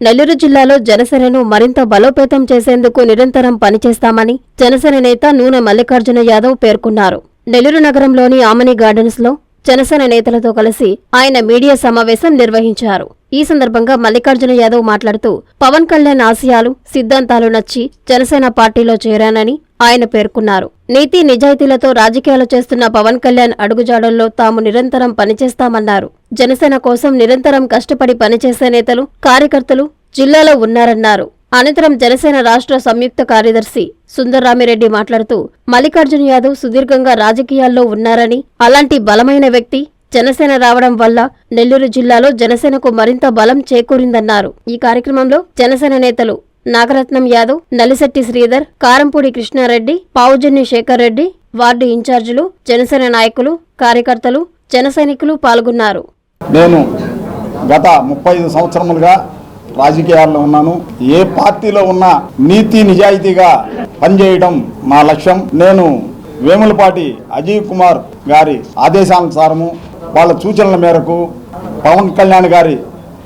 నెల్లూరు జిల్లాలో జనసేనను మరింత బలోపేతం చేసేందుకు నిరంతరం పనిచేస్తామని జనసేన నేత నూనె మల్లికార్జున యాదవ్ పేర్కొన్నారు. నెల్లూరు నగరంలోని ఆమని గార్డెన్స్లో జనసేన నేతలతో కలిసి ఆయన మీడియా సమావేశం నిర్వహించారు. ఈ సందర్భంగా మల్లికార్జున యాదవ్ మాట్లాడుతూ పవన్ కళ్యాణ్ ఆశయాలు సిద్ధాంతాలు నచ్చి జనసేన పార్టీలో చేరానని ఆయన పేర్కొన్నారు. నీతి నిజాయితీలతో రాజకీయాలు చేస్తున్న పవన్ కళ్యాణ్ అడుగుజాడల్లో తాము నిరంతరం పనిచేస్తామన్నారు. జనసేన కోసం నిరంతరం కష్టపడి పనిచేసే నేతలు కార్యకర్తలు జిల్లాలో ఉన్నారన్నారు. అనంతరం జనసేన రాష్ట్ర సంయుక్త కార్యదర్శి సుందర్రామిరెడ్డి మాట్లాడుతూ మల్లికార్జున యాదవ్ సుదీర్ఘంగా రాజకీయాల్లో ఉన్నారని అలాంటి బలమైన వ్యక్తి జనసేన రావడం వల్ల నెల్లూరు జిల్లాలో జనసేనకు మరింత బలం చేకూరిందన్నారు. ఈ కార్యక్రమంలో జనసేన నేతలు నాగరత్నం యాదవ్ నలిశెట్టి శ్రీధర్ కారంపూడి కృష్ణారెడ్డి పావుజన్ని శేఖర్ రెడ్డి వార్డు ఇన్ఛార్జీలు జనసేన నాయకులు కార్యకర్తలు జన సైనికులు పాల్గొన్నారు. నేను గత ముప్పై ఐదు సంవత్సరములుగా రాజకీయాల్లో ఉన్నాను. ఏ పార్టీలో ఉన్నా నీతి నిజాయితీగా పనిచేయడం మా లక్ష్యం. నేను వేములపాటి అజయ్ కుమార్ గారి ఆదేశానుసారము వాళ్ళ సూచనల మేరకు పవన్ కళ్యాణ్ గారి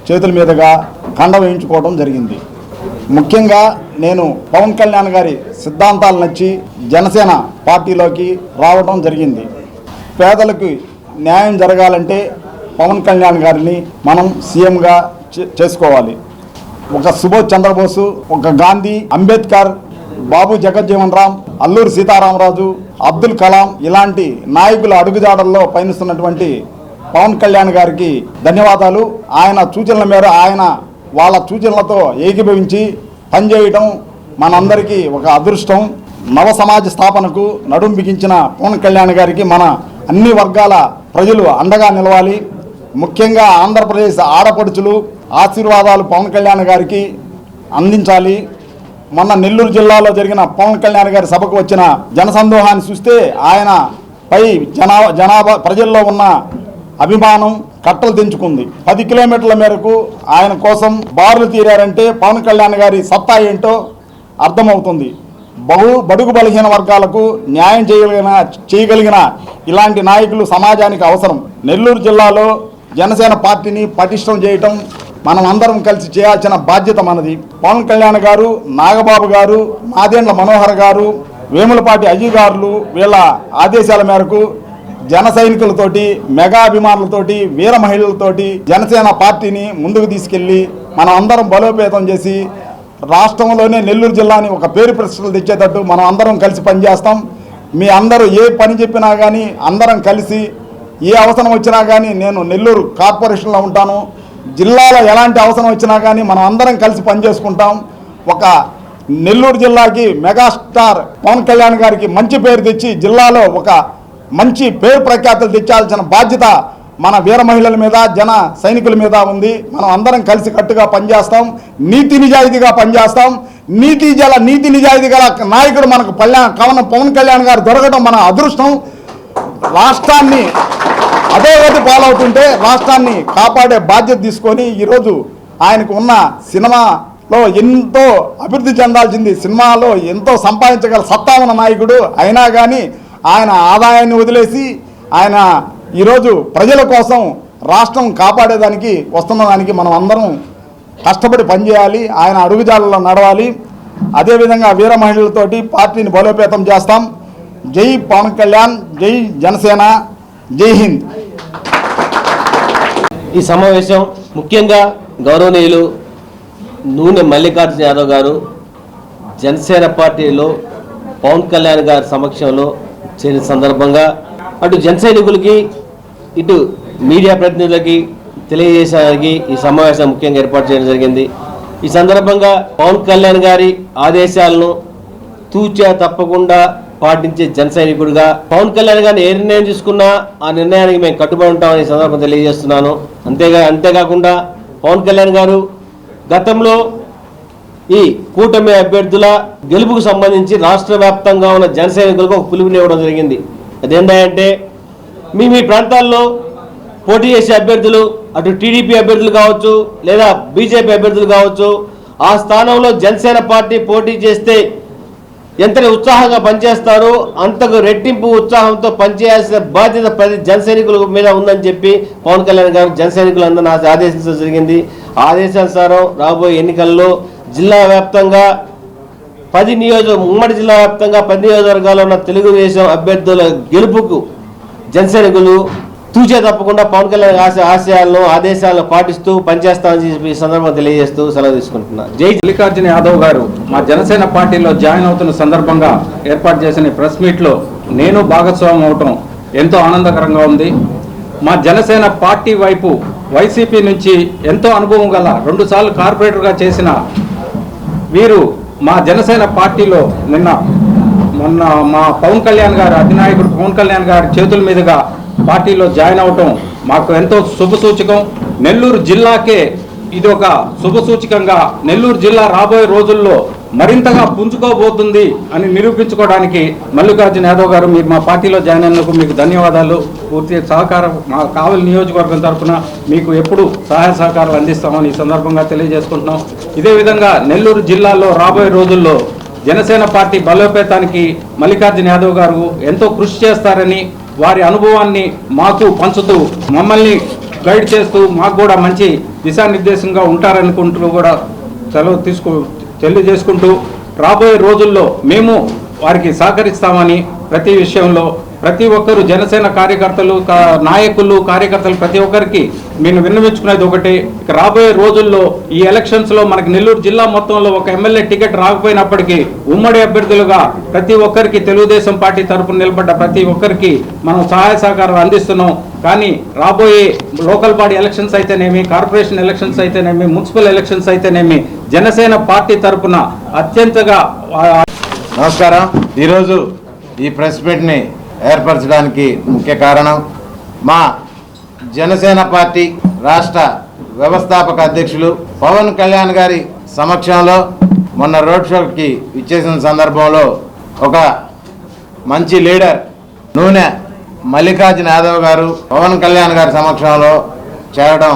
చేతుల మీదుగా కండ వేయించుకోవడం జరిగింది. ముఖ్యంగా నేను పవన్ కళ్యాణ్ గారి సిద్ధాంతాలు నచ్చి జనసేన పార్టీలోకి రావడం జరిగింది. పేదలకు న్యాయం జరగాలంటే పవన్ కళ్యాణ్ గారిని మనం సీఎంగా చే- చేసుకోవాలి. ఒక సుభాష్ చంద్రబోసు ఒక గాంధీ అంబేద్కర్ బాబు జగజ్జీవన్ రామ్ అల్లూరి సీతారామరాజు అబ్దుల్ కలాం ఇలాంటి నాయకుల అడుగుజాడల్లో పయనిస్తున్నటువంటి పవన్ కళ్యాణ్ గారికి ధన్యవాదాలు. ఆయన సూచనల మేర ఆయన వాళ్ళ సూచనలతో ఏకీభవించి పనిచేయటం మనందరికీ ఒక అదృష్టం. నవ సమాజ స్థాపనకు నడుం బిగించిన పవన్ కళ్యాణ్ గారికి మన అన్ని వర్గాల ప్రజలు అండగా నిలవాలి. ముఖ్యంగా ఆంధ్రప్రదేశ్ ఆడపడుచులు ఆశీర్వాదాలు పవన్ కళ్యాణ్ గారికి అందించాలి. మొన్న నెల్లూరు జిల్లాలో జరిగిన పవన్ కళ్యాణ్ గారి సభకు వచ్చిన జనసందోహాన్ని చూస్తే ఆయన పై జనా జనాభా ప్రజల్లో ఉన్న అభిమానం కట్టలు తెంచుకుంది. పది కిలోమీటర్ల మేరకు ఆయన కోసం బారులు తీరారంటే పవన్ కళ్యాణ్ గారి సత్తా ఏంటో అర్థమవుతుంది. బహు బడుగు బలహీన వర్గాలకు న్యాయం చేయగలిగిన చేయగలిగిన ఇలాంటి నాయకులు సమాజానికి అవసరం. నెల్లూరు జిల్లాలో జనసేన పార్టీని పటిష్టం చేయటం మనం అందరం కలిసి చేయాల్సిన బాధ్యత మనది. పవన్ కళ్యాణ్ గారు నాగబాబు గారు నాదేండ్ల మనోహర్ గారు వేములపాటి అజయ్ గారులు వీళ్ళ ఆదేశాల మేరకు జన సైనికులతోటి మెగా అభిమానులతోటి వీర మహిళలతోటి జనసేన పార్టీని ముందుకు తీసుకెళ్ళి మనం అందరం బలోపేతం చేసి రాష్ట్రంలోనే నెల్లూరు జిల్లాని ఒక పేరు ప్రశ్నలు తెచ్చేటట్టు మనం అందరం కలిసి పనిచేస్తాం. మీ అందరూ ఏ పని చెప్పినా కానీ అందరం కలిసి ఏ అవసరం వచ్చినా కానీ నేను నెల్లూరు కార్పొరేషన్లో ఉంటాను. జిల్లాలో ఎలాంటి అవసరం వచ్చినా కానీ మనం అందరం కలిసి పనిచేసుకుంటాం. ఒక నెల్లూరు జిల్లాకి మెగాస్టార్ పవన్ కళ్యాణ్ గారికి మంచి పేరు తెచ్చి జిల్లాలో ఒక మంచి పేరు ప్రఖ్యాతులు తెచ్చాల్సిన బాధ్యత మన వీర మహిళల మీద జన సైనికుల మీద ఉంది. మనం అందరం కలిసి కట్టుగా పనిచేస్తాం. నీతి నిజాయితీగా పనిచేస్తాం. నీతి జల నీతి నిజాయితీ గల నాయకుడు మనకు పల్లా కవన పవన్ కళ్యాణ్ గారు దొరకడం మన అదృష్టం. రాష్ట్రాన్ని అధోగతి పాలవుతుంటే రాష్ట్రాన్ని కాపాడే బాధ్యత తీసుకొని ఈరోజు ఆయనకు ఉన్న సినిమాలో ఎంతో అభివృద్ధి చెందాల్సింది సినిమాలో ఎంతో సంపాదించగల సత్తా ఉన్న నాయకుడు అయినా కానీ ఆయన ఆదాయాన్ని వదిలేసి ఆయన ఈరోజు ప్రజల కోసం రాష్ట్రం కాపాడేదానికి వస్తున్న దానికి మనం అందరం కష్టపడి పనిచేయాలి ఆయన అడుగుజాలలో నడవాలి. అదేవిధంగా వీర మహిళలతోటి పార్టీని బలోపేతం చేస్తాం. జై పవన్ కళ్యాణ్ జై జనసేన జై హింద్. ఈ సమావేశం ముఖ్యంగా గౌరవనీయులు నూనె మల్లికార్జున యాదవ్ గారు జనసేన పార్టీలో పవన్ కళ్యాణ్ గారి సమక్షంలో చేరిన సందర్భంగా అటు జన సైనికులకి ఇటు మీడియా ప్రతినిధులకి తెలియజేసడానికి ఈ సమావేశం ముఖ్యంగా ఏర్పాటు చేయడం జరిగింది. ఈ సందర్భంగా పవన్ కళ్యాణ్ గారి ఆదేశాలను తూచా తప్పకుండా పాటించే జన సైనికుడిగా పవన్ కళ్యాణ్ గారిని ఏ నిర్ణయం తీసుకున్నా ఆ నిర్ణయానికి మేము కట్టుబడి ఉంటామని సందర్భం తెలియజేస్తున్నాను. అంతేగా అంతేకాకుండా పవన్ కళ్యాణ్ గారు గతంలో ఈ కూటమి అభ్యర్థుల గెలుపుకు సంబంధించి రాష్ట్ర వ్యాప్తంగా ఉన్న జన సైనికులకు ఒక పిలుపునివ్వడం జరిగింది. అదేంటంటే మీ మీ ప్రాంతాల్లో పోటీ చేసే అభ్యర్థులు అటు టీడీపీ అభ్యర్థులు కావచ్చు లేదా బీజేపీ అభ్యర్థులు కావచ్చు ఆ స్థానంలో జనసేన పార్టీ పోటీ చేస్తే ఎంత ఉత్సాహంగా పనిచేస్తారో అంతకు రెట్టింపు ఉత్సాహంతో పనిచేయాల్సిన బాధ్యత ప్రతి జనసైనికుల మీద ఉందని చెప్పి పవన్ కళ్యాణ్ గారు జనసైనికులందరినీ ఆదేశించడం జరిగింది. ఆదేశానుసారం రాబోయే ఎన్నికల్లో జిల్లా వ్యాప్తంగా పది నియోజక ఉమ్మడి జిల్లా వ్యాప్తంగా పది నియోజకవర్గాల్లో ఉన్న తెలుగుదేశం అభ్యర్థుల గెలుపుకు జనసైనికులు తూచే తప్పకుండా పవన్ కళ్యాణ్ ఆశ ఆశయాలను ఆదేశాలను పాటిస్తూ పనిచేస్తామని చెప్పి ఈ సందర్భంగా తెలియజేస్తూ సెలవు తీసుకుంటున్నా. జై మల్లికార్జున యాదవ్ గారు మా జనసేన పార్టీలో జాయిన్ అవుతున్న సందర్భంగా ఏర్పాటు చేసిన ప్రెస్ మీట్లో నేను భాగస్వామ్యం అవటం ఎంతో ఆనందకరంగా ఉంది. మా జనసేన పార్టీ వైపు వైసీపీ నుంచి ఎంతో అనుభవం గల రెండుసార్లు కార్పొరేటర్గా చేసిన వీరు మా జనసేన పార్టీలో నిన్న మొన్న మా పవన్ కళ్యాణ్ గారు అధినాయకుడు పవన్ కళ్యాణ్ గారి చేతుల మీదుగా పార్టీలో జాయిన్ అవటం మాకు ఎంతో శుభసూచకం. నెల్లూరు జిల్లాకే ఇది ఒక శుభసూచకంగా నెల్లూరు జిల్లా రాబోయే రోజుల్లో మరింతగా పుంజుకోబోతుంది అని నిరూపించుకోవడానికి మల్లికార్జున యాదవ్ గారు మీరు మా పార్టీలో జాయిన్ అయినందుకు మీకు ధన్యవాదాలు. పూర్తి సహకారం మా కావలి నియోజకవర్గం తరఫున మీకు ఎప్పుడు సహాయ సహకారాలు అందిస్తామని ఈ సందర్భంగా తెలియజేసుకుంటున్నాం. ఇదే విధంగా నెల్లూరు జిల్లాలో రాబోయే రోజుల్లో జనసేన పార్టీ బలోపేతానికి మల్లికార్జున యాదవ్ గారు ఎంతో కృషి చేస్తారని వారి అనుభవాన్ని మాకు పంచుతూ మమ్మల్ని గైడ్ చేస్తూ మాకు కూడా మంచి దిశానిర్దేశంగా ఉంటారనుకుంటూ కూడా సెలవు తీసుకు తెలియజేసుకుంటూ రాబోయే రోజుల్లో మేము వారికి సహకరిస్తామని ప్రతి విషయంలో ప్రతి ఒక్కరు జనసేన కార్యకర్తలు నాయకులు కార్యకర్తలు ప్రతి ఒక్కరికి నేను విన్నవించుకునేది ఒకటి. రాబోయే రోజుల్లో ఈ ఎలక్షన్స్లో మనకి నెల్లూరు జిల్లా మొత్తంలో ఒక ఎమ్మెల్యే టికెట్ రాకపోయినప్పటికీ ఉమ్మడి అభ్యర్థులుగా ప్రతి ఒక్కరికి తెలుగుదేశం పార్టీ తరపున నిలబడ్డ ప్రతి ఒక్కరికి మనం సహాయ సహకారం అందిస్తున్నాం. కానీ రాబోయే లోకల్ బాడీ ఎలక్షన్స్ అయితేనేమి కార్పొరేషన్ ఎలక్షన్స్ అయితేనేమి మున్సిపల్ ఎలక్షన్స్ అయితేనేమి జనసేన పార్టీ తరపున అత్యంతగా నమస్కారం. ఈరోజు ఈ ప్రెస్ మీట్ని ఏర్పరచడానికి ముఖ్య కారణం మా జనసేన పార్టీ రాష్ట్ర వ్యవస్థాపక అధ్యక్షులు పవన్ కళ్యాణ్ గారి సమక్షంలో మొన్న రోడ్ షోకి ఇచ్చేసిన సందర్భంలో ఒక మంచి లీడర్ నూనె మల్లికార్జున యాదవ్ గారు పవన్ కళ్యాణ్ గారి సమక్షంలో చేరడం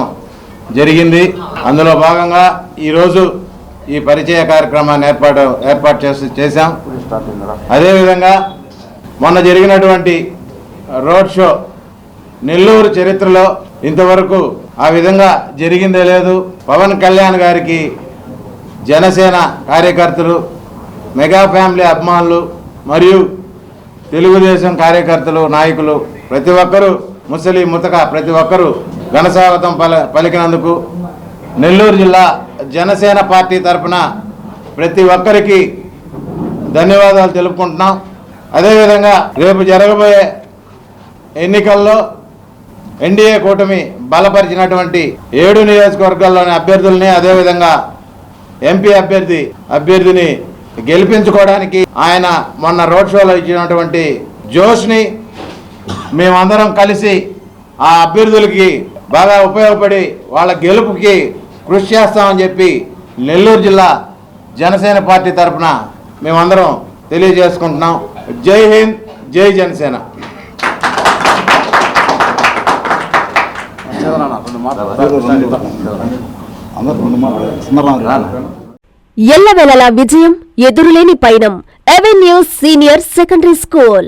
జరిగింది. అందులో భాగంగా ఈరోజు ఈ పరిచయ కార్యక్రమాన్ని ఏర్పాటు ఏర్పాటు చేసి చేశాం. అదేవిధంగా మొన్న జరిగినటువంటి రోడ్ షో నెల్లూరు చరిత్రలో ఇంతవరకు ఆ విధంగా జరిగిందే లేదు. పవన్ కళ్యాణ్ గారికి జనసేన కార్యకర్తలు మెగా ఫ్యామిలీ అభిమానులు మరియు తెలుగుదేశం కార్యకర్తలు నాయకులు ప్రతి ఒక్కరూ ముసలి ముతక ప్రతి ఒక్కరూ ఘనస్వాగతం పల పలికినందుకు నెల్లూరు జిల్లా జనసేన పార్టీ తరఫున ప్రతి ఒక్కరికి ధన్యవాదాలు తెలుపుకుంటున్నాం. అదేవిధంగా రేపు జరగబోయే ఎన్నికల్లో ఎన్డీఏ కూటమి బలపరిచినటువంటి ఏడు నియోజకవర్గాల్లోని అభ్యర్థుల్ని అదేవిధంగా ఎంపీ అభ్యర్థి అభ్యర్థిని గెలిపించుకోవడానికి ఆయన మొన్న రోడ్ షోలో ఇచ్చినటువంటి జోష్ని మేమందరం కలిసి ఆ అభ్యర్థులకి బాగా ఉపయోగపడి వాళ్ళ గెలుపుకి కృషి చేస్తామని చెప్పి నెల్లూరు జిల్లా జనసేన పార్టీ తరఫున మేమందరం తెలియజేసుకుంటున్నాం. జై హింద్ జై జనసేన. అందరూ విజయం ఎదురులేని పయనం. Avenue senior secondary school.